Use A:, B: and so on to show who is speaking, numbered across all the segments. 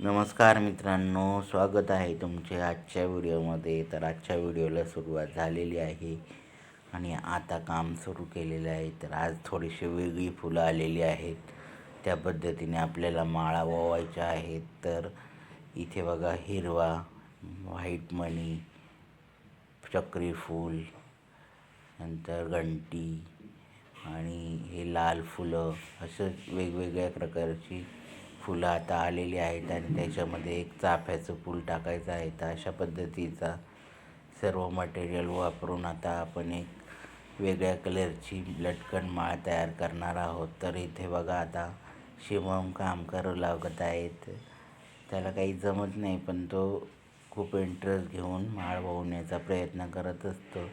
A: नमस्कार मित्रांनो स्वागत आहे तुमचे आजच्या व्हिडिओमध्ये. तर आजच्या व्हिडिओला सुरुवात झालेली आहे आणि आता काम सुरू केलेलं आहे. तर आज थोडीशी वेगळी फुलं आलेली आहेत. त्या पद्धतीने आपल्याला माळा ओवायच्या आहेत. तर इथे बघा हिरवा व्हाईट मणी चक्री फूल नंतर घंटी आणि हे लाल फुलं असं वेगवेगळ्या प्रकारची फुलं आता आलेली आहेत आणि त्याच्यामध्ये एक चाफ्याचं फूल टाकायचं आहे. तर अशा पद्धतीचा सर्व मटेरियल वापरून आता आपण एक वेगळ्या कलरची लटकन माळ तयार करणार आहोत. तर इथे बघा आता शिवम काम करू लागत आहेत. त्याला काही जमत नाही पण तो खूप इंटरेस्ट घेऊन माळ वाहण्याचा प्रयत्न करत असतो.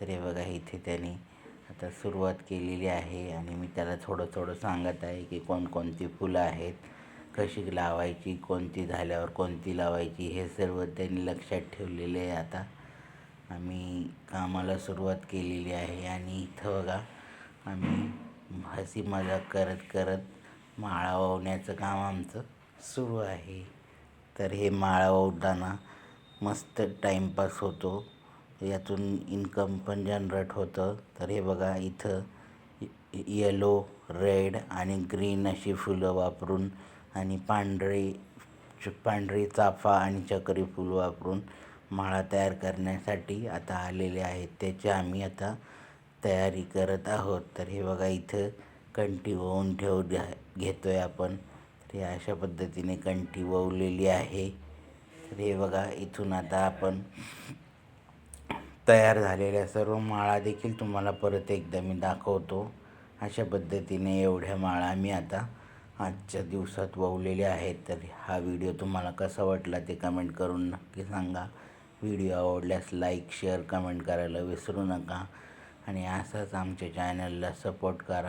A: तर हे बघा इथे त्याने आता सुरुवात केलेली आहे आणि मी त्याला थोडं थोडं सांगत आहे की कोणकोणती फुलं आहेत. कशी लावायची कोणती झाल्यावर कोणती लावायची हे सर्व त्यांनी लक्षात ठेवलेले आहे आता. आम्ही कामाला सुरुवात केलेली आहे आणि इथं बघा आम्ही हसी मजाक करत करत माळा वावण्याचं काम आमचं सुरू आहे. तर हे माळा वावताना मस्त टाईमपास होतो. यातून इन्कम पण जनरेट होतं. तर हे बघा इथं येलो रेड आणि ग्रीन अशी फुलं वापरून आणि पांढरे पांढरी चाफा आणि चक्री फूल वापरून माळा तयार करण्यासाठी आता आलेले आहेत. त्याची आम्ही आता तयारी करत आहोत. तर हे बघा इथं कंठी वळून ठेव घेतो आहे आपण. तर हे अशा पद्धतीने कंठी ववलेली आहे. तर हे बघा इथून आता आपण तयार झालेल्या सर्व माळा देखील तुम्हाला परत एकदा मी दाखवतो. अशा पद्धतीने एवढ्या माळा मी आता आजच्या दिवसात वावलेले आहेत तर हा व्हिडिओ तुम्हाला कसा वाटला ते कमेंट करून नक्की सांगा. व्हिडिओ आवडल्यास लाईक शेअर कमेंट करायला विसरू नका. आणि असाच आमच्या चॅनलला सपोर्ट करा.